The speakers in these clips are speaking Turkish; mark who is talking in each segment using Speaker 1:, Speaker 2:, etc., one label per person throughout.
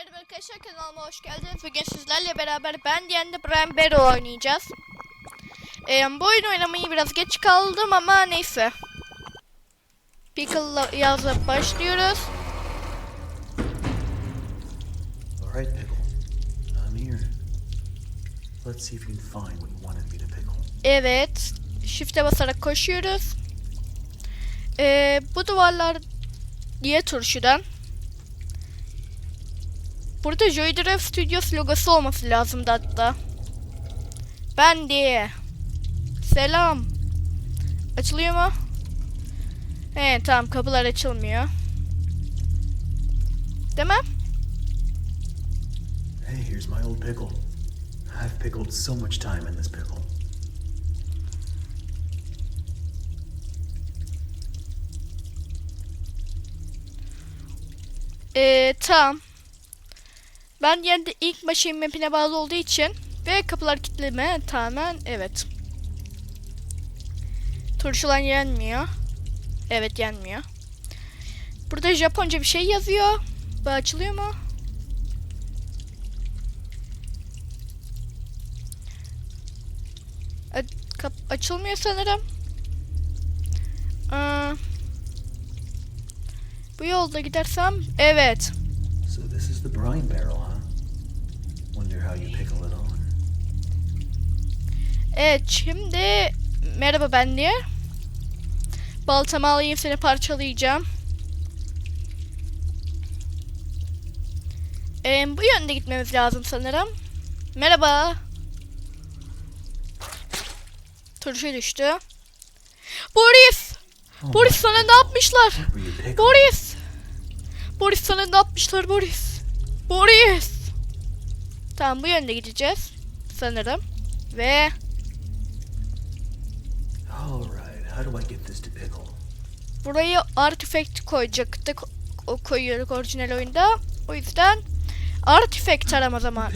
Speaker 1: Merhaba arkadaşlar kanalıma hoş geldiniz. Bugün sizlerle beraber ben diyen de Brian Barrow oynayacağız. Ee, bu oyun oynamayı biraz geç kaldım ama neyse. Pickle'la yazıp başlıyoruz.
Speaker 2: All right, Pickle. I'm here. Let's see if you can find what you wanted me to pickle.
Speaker 1: Evet. Shift'e basarak koşuyoruz. Ee, bu duvarlar diye turşudan. Burada Joy Drive Studios logosu olması lazımdı hatta. Ben diye. Selam. Açılıyor mu? Evet tamam kapılar açılmıyor. Mi?
Speaker 2: Hey, here's my old pickle. I've pickled so much time in this pickle.
Speaker 1: Ee, tamam. Ben yine de ilk machine map'ine bağlı olduğu için ve kapılar kilitleme tamamen evet. Turşulan yenmiyor. Evet yenmiyor. Burada Japonca bir şey yazıyor. Bu açılıyor mu? A- kap- açılmıyor sanırım. Aa, bu yolda gidersem evet.
Speaker 2: So this is the brine barrel, huh? Wonder how you pickle it on.
Speaker 1: Evet şimdi merhaba ben diye. Baltamı alayım seni parçalayacağım. Ee, bu yönde gitmemiz lazım sanırım. Merhaba. Turşu düştü. Boris!
Speaker 2: Oh
Speaker 1: Boris sana ne yapmışlar? Boris! Boris sana ne yapmışlar Boris? Boris! Tamam bu yönde gideceğiz. Sanırım. Ve
Speaker 2: All right, how do I get this to pickle?
Speaker 1: burayı artifact koyacaktık. O koyuyorduk orijinal oyunda. O yüzden artifact arama zaman.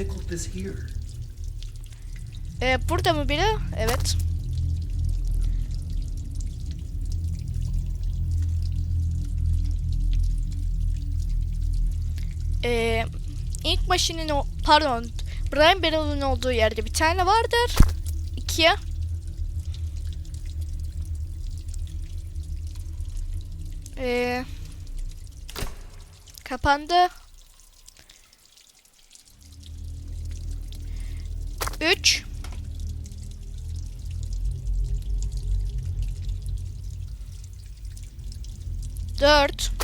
Speaker 1: Ee, burada mı biri? Evet. İlk maşinin o pardon Brian Barrow'un olduğu yerde bir tane vardır. İkiye. Ee, kapandı. Üç. Dört.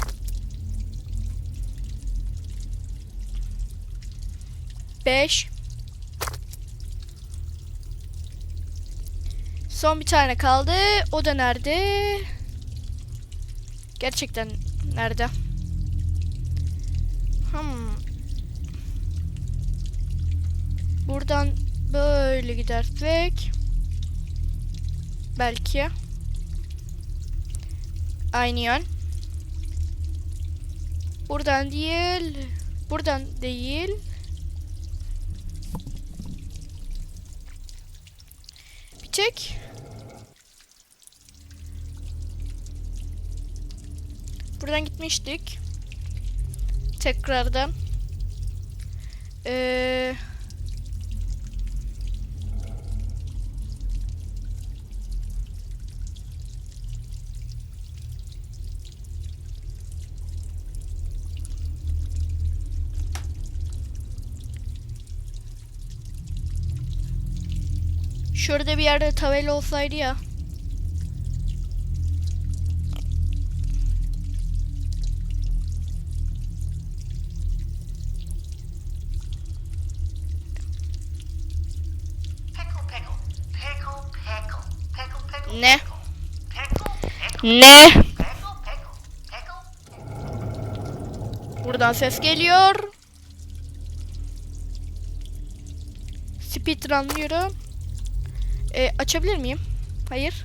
Speaker 1: Beş. Son bir tane kaldı. O da nerede? Gerçekten nerede? Hmm. Buradan böyle gidersek belki aynı yön. Buradan değil. Buradan değil. Tek Buradan gitmiştik. Tekrardan. Ee, şurada bir yerde tabela olsaydı ya. Ne? Ne? Buradan ses geliyor. Speedrunlıyorum. Ee, açabilir miyim? Hayır.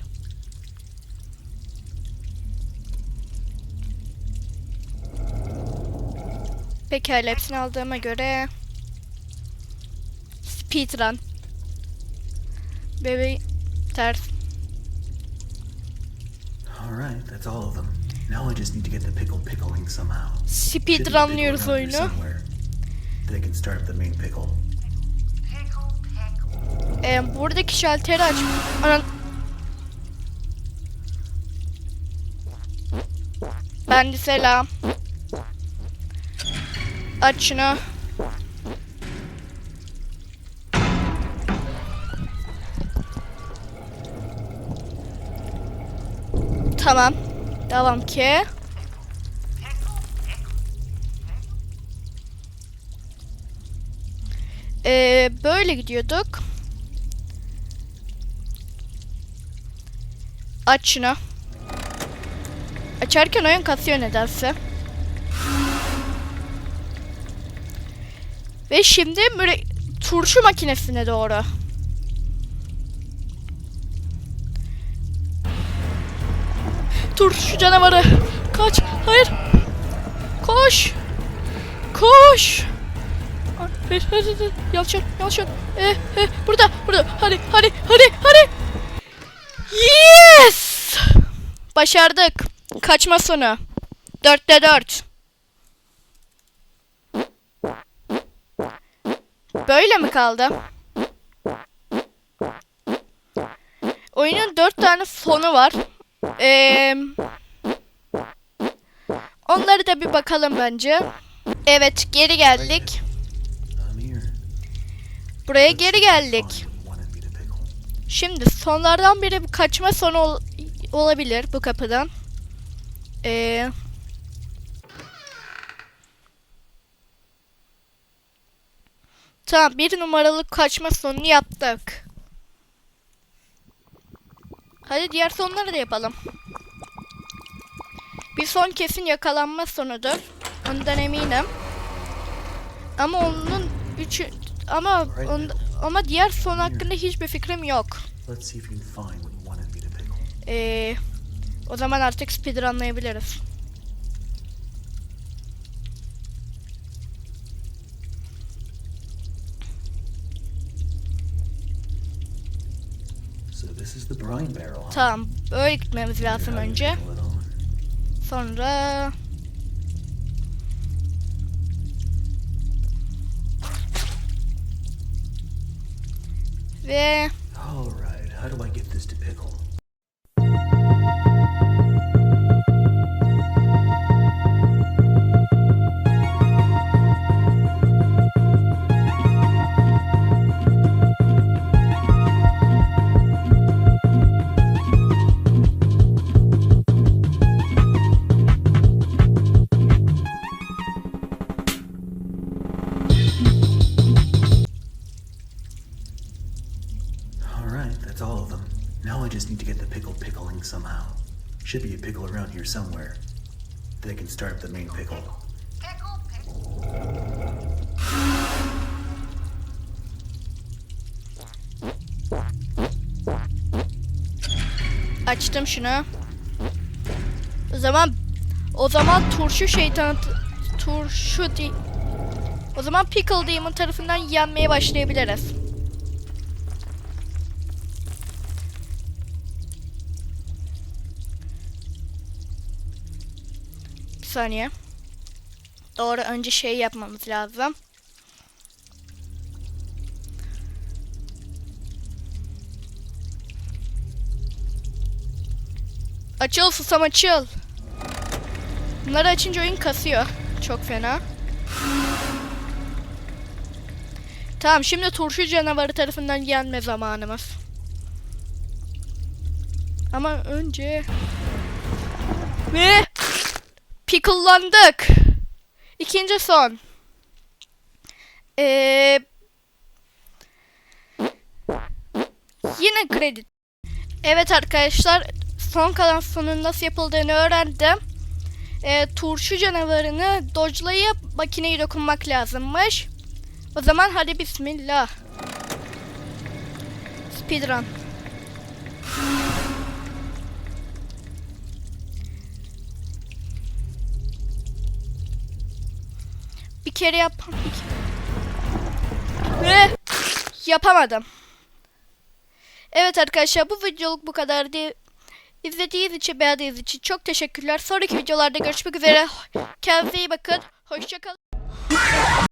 Speaker 1: Pekala hepsini aldığıma göre Speedrun Bebeği ters
Speaker 2: All right, that's all of them. Now I just need to get the pickle pickling somehow.
Speaker 1: Speedrunlıyoruz oyunu.
Speaker 2: They can start the main. Pickle,
Speaker 1: Ee, buradaki şalteri aç. Anan. Ben de selam. Aç şunu. Tamam. Devam ki. Ee, böyle gidiyorduk. Aç şunu. Açarken oyun kasıyor nedense. Ve şimdi böyle turşu makinesine doğru. Turşu canavarı. Kaç. Hayır. Koş. Koş. Hayır, hayır, hayır. Yalçın, yalçın. Eh, eh, burada, burada. Hadi, hadi, hadi, hadi. Yes! Başardık. Kaçma sonu. Dörtte dört. Böyle mi kaldı? Oyunun dört tane sonu var. Ee, onları da bir bakalım bence. Evet geri geldik. Buraya geri geldik.
Speaker 2: find what you wanted me to pickle.
Speaker 1: Şimdi sonlardan biri bir kaçma sonu ol- olabilir bu kapıdan. Ee, tamam bir numaralı kaçma sonunu yaptık. Hadi diğer sonları da yapalım. Bir son kesin yakalanma sonudur. Ondan eminim. Ama onun üçü ama on, ama diğer son hakkında hiçbir fikrim yok. Ee, o zaman artık speedrunlayabiliriz. Tamam, böyle gitmemiz lazım önce. Sonra ve
Speaker 2: All right. How do I get this to pickle? Somehow. Should be a pickle around here somewhere. They can start up the main pickle.
Speaker 1: Açtım şunu. O zaman o zaman turşu şeytan turşu di o zaman Pickle Demon tarafından yenmeye başlayabiliriz. Saniye. Doğru önce şey yapmamız lazım. Açıl susam açıl. Bunları açınca oyun kasıyor. Çok fena. Tamam şimdi turşu canavarı tarafından yenme zamanımız. Ama önce... Ve... Pickle'landık. İkinci son. Ee... Yine kredi. Evet arkadaşlar son kalan sonun nasıl yapıldığını öğrendim. Ee, turşu canavarını dodge'layıp makineyi dokunmak lazımmış. O zaman hadi bismillah. Speedrun. Bir kere yap. Ve yapamadım. Evet arkadaşlar bu videoluk bu kadardı. İzlediğiniz için beğendiğiniz için çok teşekkürler. Sonraki videolarda görüşmek üzere. Kendinize iyi bakın. Hoşçakalın.